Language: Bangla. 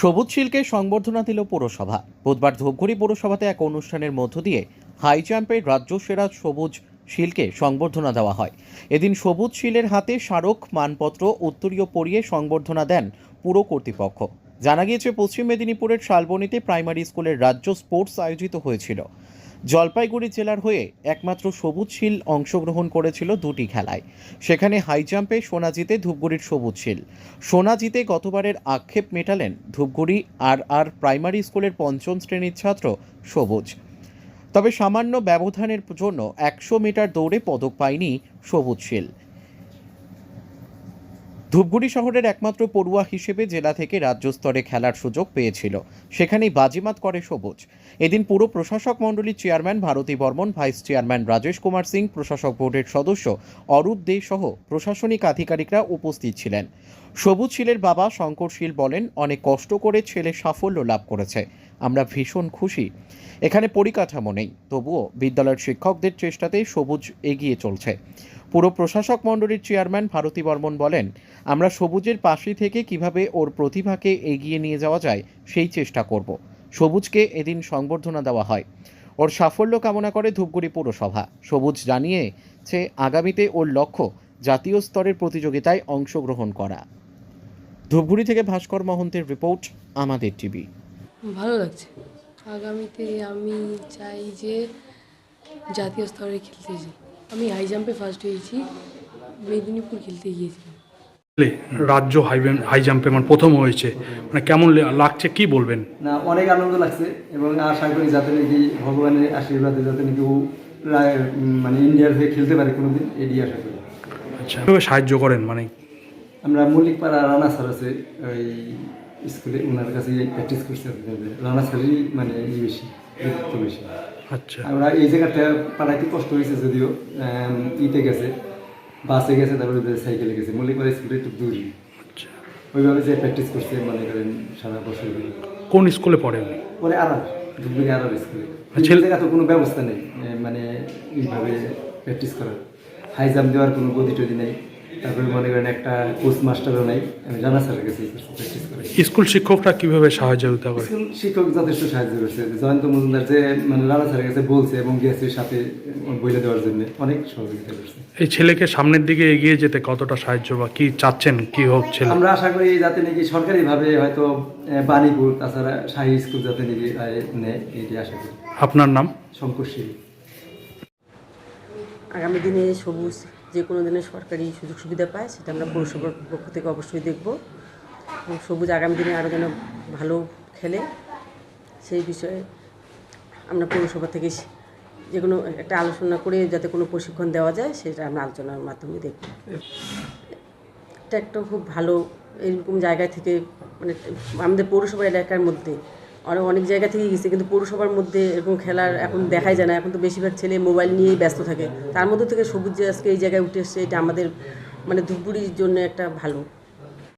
সবুজ শিলকে সংবর্ধনা দিল পৌরসভা। বুধবার ধূপগুড়ি পৌরসভাতে এক অনুষ্ঠানের মধ্য দিয়ে হাই জাম্পের রাজ্য সেরা সবুজ শিলকে সংবর্ধনা দেওয়া হয়। এদিন সবুজ শিলের হাতে স্মারক, মানপত্র, উত্তরীয় পরিয়ে সংবর্ধনা দেন পুর কর্তৃপক্ষ। জানা গিয়েছে, পশ্চিম মেদিনীপুরের শালবনীতে প্রাইমারি স্কুলের রাজ্য স্পোর্টস আয়োজিত হয়েছিল। জলপাইগুড়ি জেলার হয়ে একমাত্র সবুজ শিল অংশগ্রহণ করেছিল দুটি খেলায়। সেখানে হাই জাম্পে সোনা জিতে ধূপগুড়ির সবুজ শিল। সোনা জিতে গতবারের আক্ষেপ মেটালেন ধূপগুড়ি আর আর প্রাইমারি স্কুলের পঞ্চম শ্রেণির ছাত্র সবুজ। তবে সামান্য ব্যবধানের জন্য একশো মিটার দৌড়ে পদক পায়নি সবুজ শিল। ধূপগুড়ি শহরের একমাত্র পড়ুয়া হিসেবে জেলা থেকে রাজ্য স্তরে খেলার সুযোগ পেয়েছিল। সেখানেই বাজিমাত করে সবুজ। এদিন পুরো প্রশাসক মণ্ডলীর chairman Bharati Barman, vice chairman Rajesh Kumar Singh, প্রশাসক বোর্ডের সদস্য অরূপ দে সহ প্রশাসনিক আধিকারিকরা উপস্থিত ছিলেন। সবুজ শীলের বাবা শঙ্কর শীল বলেন, অনেক কষ্ট করে ছেলে সাফল্য লাভ করেছে। আমরা ভীষণ খুশি। এখানে পরিকাঠামো নেই। তবুও বিদ্যালয়ের শিক্ষকদের চেষ্টাতেই সবুজ এগিয়ে চলছে। পুরো প্রশাসক মণ্ডলীর চেয়ারম্যান ভারতী বর্মন বলেন, আমরা সবুজের পাশে থেকে কীভাবে ওর প্রতিভাকে এগিয়ে নিয়ে যাওয়া যায়, সেই চেষ্টা করব। সবুজকে এদিন সংবর্ধনা দেওয়া হয়। ওর সাফল্য কামনা করে ধূপগুড়ি পৌরসভা। সবুজ জানিয়েছে, আগামীতে ওর লক্ষ্য জাতীয় স্তরের প্রতিযোগিতায় অংশগ্রহণ করা। ধূপগুড়ি থেকে ভাস্কর মহন্তের রিপোর্ট, আমাদের টিভি। ভালো লাগছে। আগামীতে আমি চাই যে জাতীয় স্তরে খেলতে যাই। আমি হাই জাম্পে ফার্স্ট হয়েছি মেদিনীপুর খেলতে গিয়েছিলাম। রাজ্য হাই হাই জাম্পে মানে প্রথম হয়েছে মানে কেমন লাগছে কি বলবেন? না অনেক আনন্দ লাগছে এবং আশা করি যাতে নাকি ভগবানের আশীর্বাদে যাতে নাকি ও মানে ইন্ডিয়ার হয়ে খেলতে পারে কোনোদিন এটাই আশা করি। আচ্ছা কীভাবে সাহায্য করেন মানে? আমরা মল্লিকপাড়া রানা স্যার আছে ওই স্কুলে ওনার কাছে প্র্যাকটিস করছি রানা স্যারই মানে বেশি। গুরুত্ব বেশি। আচ্ছা। আমরা এই জায়গাটা পাড়াইতে কষ্ট হয়েছে যদিও ইতে গেছে বাসে গেছে তারপরে সাইকেলে গেছে। মল্লিকপাড়া স্কুলে একটু দূরই আচ্ছা। ওইভাবে যে প্র্যাকটিস করছে মনে করেন সারা বছর কোন স্কুলে পড়েন পরে আরার ধুবড়ি আরার স্কুলে আচ্ছা। এই জায়গা তো কোনো ব্যবস্থা নেই মানে এইভাবে প্র্যাকটিস করার। হাই জাম্প দেওয়ার কোনো গতি টদি নেই। তারপরে মনে করেন একটা কোচ মাস্টারও নাই আমি জানা স্যারের কাছে প্র্যাকটিস করে। স্কুল শিক্ষকরা কীভাবে সহযোগিতা করে স্কুল শিক্ষক যথেষ্ট সাহায্য করছে। জয়ন্ত মজুমদার যে মানে রানা স্যারের কাছে বলছে এবং গেছে সাথে বইলে দেওয়ার জন্য অনেক সহযোগিতা করছে। এই ছেলেকে সামনের দিকে এগিয়ে যেতে কতটা সাহায্য বা কি চাচ্ছেন কি হোক ছেলে? আমরা আশা করি যাতে নাকি সরকারিভাবে হয়তো বাণীপুর তাছাড়া শাহী স্কুল যাতে নাকি নেয় এটি আশা করি। আপনার নাম? শঙ্করশীল আগামী দিনে সবুজ যে কোনো দিনে সরকারি সুযোগ সুবিধা পায়, সেটা আমরা পৌরসভার পক্ষ থেকে অবশ্যই দেখব। সবুজ আগামী দিনে আরও যেন ভালো খেলে, সেই বিষয়ে আমরা পৌরসভা থেকে যে কোনো একটা আলোচনা করে যাতে কোনো প্রশিক্ষণ দেওয়া যায়, সেটা আমরা আলোচনার মাধ্যমে দেখব। এটা একটা খুব ভালো, এরকম জায়গা থেকে মানে আমাদের পৌরসভা এলাকার মধ্যে আরও অনেক জায়গা থেকে গেছে, কিন্তু পৌরসভার মধ্যে এরকম খেলার এখন দেখাই যায় না। এখন তো বেশিরভাগ ছেলে মোবাইল নিয়েই ব্যস্ত থাকে। তার মধ্যে থেকে সবুজ আজকে এই জায়গায় উঠে এসছে, এটা আমাদের মানে ধূপগুড়ির জন্য একটা ভালো।